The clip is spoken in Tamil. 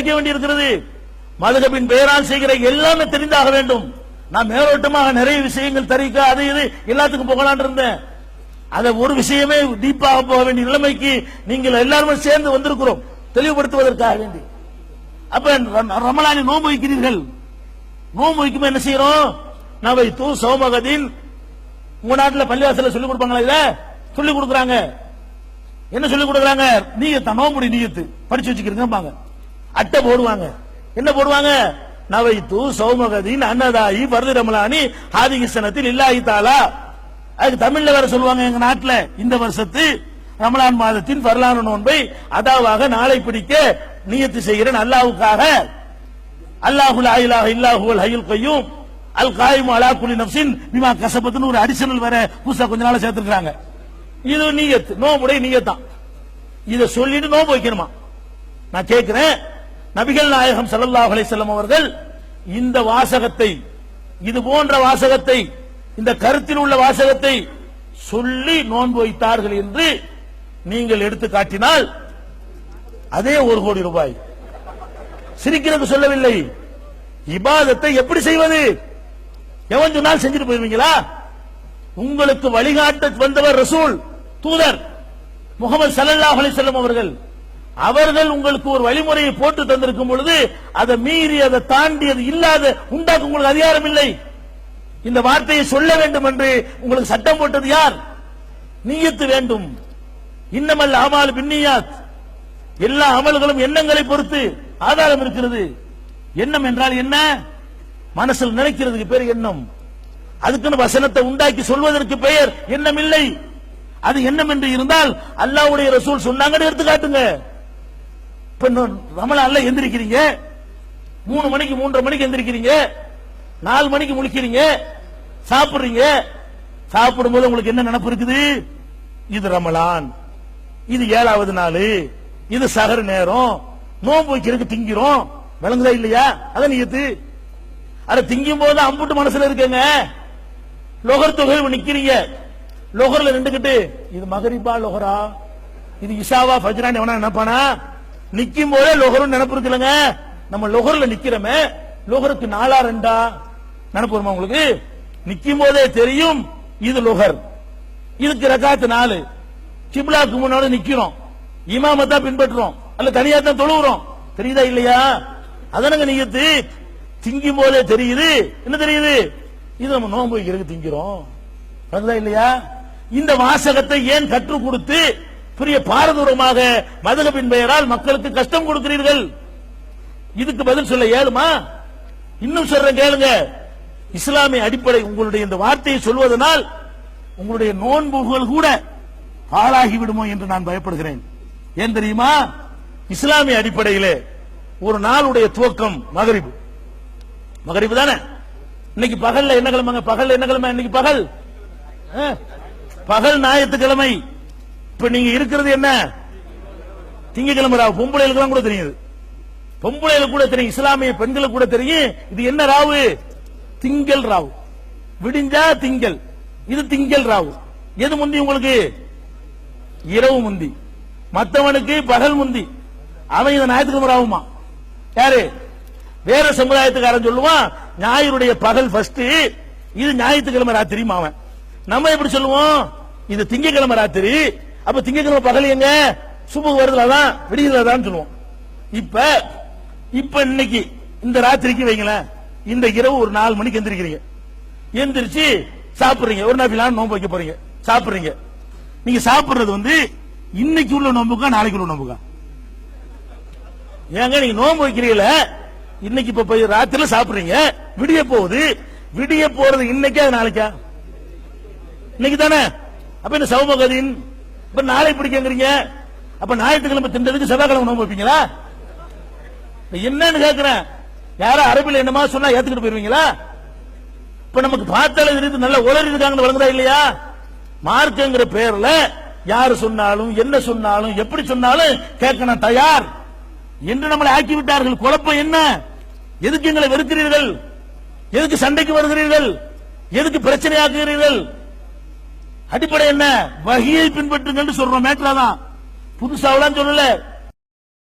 உடைக்க வேண்டியிருக்கிறது. மதுகபின் பெயரால் செய்கிற எல்லாமே தெரிந்தாக வேண்டும். நான் மேலோட்டமாக நிறைய விஷயங்கள் தரிக்க அது இது எல்லாத்துக்கும் போகலான் இருந்தேன். அதை ஒரு விஷயமே டீப்பாக போக வேண்டிய நிலைமைக்கு நீங்கள் எல்லாருமே சேர்ந்து வந்திருக்கிறோம். தெளிவுபடுத்துவதற்காக வேண்டி. அப்ப ரமலானி ரமலானை நோன்பு வைக்கிறீர்கள். நோன்பு வைக்கும் என்ன செய்யறோம்? நவை தூ சௌமகதின் உங்க நாட்டுல பள்ளிவாசல சொல்லி கொடுப்பாங்களா இல்ல சொல்லி கொடுக்குறாங்க. என்ன சொல்லி கொடுக்குறாங்க? நீயத்த நோம்புடி நீயத்து. படிச்சு வச்சுக்கிறீங்க அட்டை போடுவாங்க. என்ன போடுவாங்க? நவைத்து சௌமகதீன் அன்னதாயி பரது ரமலானி ஆதிகிசனத்தில் இல்லாஹி தாலா. அதுக்கு தமிழ்ல வேற சொல்லுவாங்க எங்க நாட்டுல இந்த வருஷத்து ரமலான் மாதத்தின் வரலாறு நோன்பை அதாவாக நாளை பிடிக்க நியத்து செய்கிறேன் அல்லாவுக்காக அல்லாஹுல் ஆயிலாக இல்லாஹுல் ஹையுல் கையும். அல் காயும் அலா குலி நப்சின் பிமா கசபத்துன்னு ஒரு அடிஷனல் வேற புதுசா கொஞ்ச நாளா சேர்த்துருக்காங்க இது நீயத்து நோம்புடைய நீயத்தான். இத சொல்லிட்டு நோம்பு வைக்கணுமா? நான் கேட்கிறேன் நபிகள் நாயகம் ஸல்லல்லாஹு அலைஹி வஸல்லம் அவர்கள் இந்த வாசகத்தை இது போன்ற வாசகத்தை இந்த கருத்தில் உள்ள வாசகத்தை சொல்லி நோன்பு வைத்தார்கள் என்று நீங்கள் எடுத்து காட்டினால் அதே ஒரு கோடி ரூபாய். சிரிக்கிறது சொல்லவில்லை. இபாதத்தை எப்படி செய்வது? எவன் சொன்னால் செஞ்சுட்டு போயிருவீங்களா? உங்களுக்கு வழிகாட்ட வந்தவர் ரசூல் தூதர் முகமது ஸல்லல்லாஹு அலைஹி அவர்கள். அவர்கள் உங்களுக்கு ஒரு வழிமுறையை போட்டு தந்திருக்கும் பொழுது அதை மீறி அதை தாண்டி அது இல்லாத உண்டாக்க உங்களுக்கு அதிகாரம் இல்லை. இந்த வார்த்தையை சொல்ல வேண்டும் என்று உங்களுக்கு சட்டம் போட்டது யார்? நீயத்து வேண்டும். இன்னமல் அமால் பின்னியாத். எல்லா அமல்களும் எண்ணங்களை பொறுத்து ஆதாரம் இருக்கிறது. எண்ணம் என்றால் என்ன? மனசில் நினைக்கிறதுக்கு பேர் எண்ணம். அதுக்குன்னு வசனத்தை உண்டாக்கி சொல்வதற்கு பெயர் எண்ணம் இல்லை அது எண்ணம் என்று இருந்தால் அல்லாவுடைய ரசூல் சொன்னாங்கன்னு எடுத்து காட்டுங்க இப்ப இந்த ரமலான்ல எந்திரிக்கிறீங்க. மூணு மணிக்கு மூன்றரை மணிக்கு எந்திரிக்கிறீங்க. நாலு மணிக்கு முழிக்கிறீங்க. சாப்பிடுறீங்க. சாப்பிடும்போது உங்களுக்கு என்ன நினப்பு இருக்குது? இது ரமலான். இது ஏழாவது நாள். இது சகர் நேரம். நோன்பு வைக்கிறதுக்கு திங்கிறோம். விளங்குதா இல்லையா? அத நீத்து அதை திங்கும் போது அம்புட்டு மனசுல இருக்கேங்க. லொகர் தொகை நிக்கிறீங்க. லொகர்ல நின்றுகிட்டு இது மகரிபா லொகரா? இது இசாவா ஃபஜ்ரான் எவனா நினைப்பானா? நிக்கும் போதே லொகரும் நினைப்பு இருக்குல்லங்க. நம்ம லொகர்ல நிக்கிறோமே. லொகருக்கு நாலா ரெண்டா? நினைப்பு வருமா உங்களுக்கு? நிக்கும் போதே தெரியும் இது லொகர். இதுக்கு ரகாத்து நாலு. கிப்லாக்கு முன்னாடி நிக்கிறோம். இமாமத்தா பின்பற்றுறோம். அல்ல தனியா தான் தொழுகிறோம் தெரியுதா இல்லையா? அதனங்க நீயத்து. திங்கும் போதே தெரியுது. என்ன தெரியுது? இது நம்ம நோன்பு வைக்கிறதுக்கு திங்கிறோம். அதுதான் இல்லையா? இந்த வாசகத்தை ஏன் கற்றுக் கொடுத்து பெரிய பாரதூரமாக மதகபின் பெயரால் மக்களுக்கு கஷ்டம் கொடுக்கிறீர்கள். இதுக்கு பதில் சொல்ல ஏழுமா? இன்னும் சொல்றேன் கேளுங்க. இஸ்லாமிய அடிப்படை உங்களுடைய இந்த வார்த்தையை சொல்வதனால் உங்களுடைய நோன்புகள் கூட பாழாகி விடுமோ என்று நான் பயப்படுகிறேன். ஏன் தெரியுமா? இஸ்லாமிய அடிப்படையிலே ஒரு நாளுடைய துவக்கம் மகரிபு. மகரிபு தானே? இன்னைக்கு பகல்ல என்ன கிழமைங்க? பகல்ல என்ன கிழமை? இன்னைக்கு பகல்? ஆ? பகல் ஞாயிற்றுக்கிழமை. இப்ப நீங்க இருக்கிறது என்ன? திங்கக்கிழமை ராவு பொம்பளைகளுக்கு கூட தெரியுது. பொம்பளைகளுக்கு கூட தெரியும் இஸ்லாமிய பெண்களுக்கு கூட தெரியும். இது என்ன ராவு? திங்கள் ராவு. விடிஞ்சா திங்கள். இது திங்கள் ராவு. எது முந்தி உங்களுக்கு? இரவு முந்தி. மத்தவனுக்கு பகல் முந்தி. அவன் இதை ஞாயிற்றுக்கிழமை ராவுமா? யாரு? வேற சமுதாயத்துக்காரன் சொல்லுவான் ஞாயிறுடைய பகல் ஃபர்ஸ்ட் இது ஞாயிற்றுக்கிழமை ராத்திரி அவன். நம்ம எப்படி சொல்லுவோம்? இது திங்கக்கிழமை ராத்திரி. அப்ப திங்கக்கிழமை பகல் எங்க? சுபு வருதுலதான் விடியலதான் சொல்லுவோம். இப்ப இப்ப இன்னைக்கு இந்த ராத்திரிக்கு வைங்களேன் இந்த இரவு ஒரு நாலு மணிக்கு எந்திரிக்கிறீங்க. எந்திரிச்சு சாப்பிடுறீங்க. ஒரு நாள் நோன்பு வைக்க போறீங்க. சாப்பிடுறீங்க. நீங்க சாப்பிடுறது வந்து இன்னைக்கு உள்ள நோன்புக்கா நாளைக்கு உள்ள நோம்புக்கா ஏங்க நீங்க நோன்பு வைக்கிறீங்கள? இன்னைக்கு இப்ப போய் ராத்திரில சாப்பிடுறீங்க. விடிய போகுது. விடிய போறது இன்னைக்கா அது நாளைக்கா? இன்னைக்கு தானே அப்ப என்ன சௌமகதின் இப்ப நாளை பிடிக்கங்கிறீங்க அப்ப ஞாயிற்றுக்கிழமை தின்றதுக்கு செவ்வாய்க்கிழமை உணவு வைப்பீங்களா? என்னன்னு கேக்குறேன். யாரோ அரபில் என்னமா சொன்னா ஏத்துக்கிட்டு போயிருவீங்களா? இப்ப நமக்கு பார்த்தாலே தெரியுது நல்ல உளறி இருக்காங்கன்னு வழங்குதா இல்லையா? மார்க்கங்கிற பேர்ல யாரு சொன்னாலும் என்ன சொன்னாலும் எப்படி சொன்னாலும் கேட்கணும் தயார். என்று நம்மளை ஆக்கி விட்டார்கள். குழப்பம் என்ன? எதுக்கு எங்களை வெறுக்கிறீர்கள்? எதுக்கு சண்டைக்கு வருகிறீர்கள்? எதுக்கு பிரச்சனை ஆக்குகிறீர்கள் அடிப்படை என்ன? வகையை பின்பற்றுங்கள் சொல்றோம். மேட்ரா தான் புதுசாவெல்லாம் சொல்லல.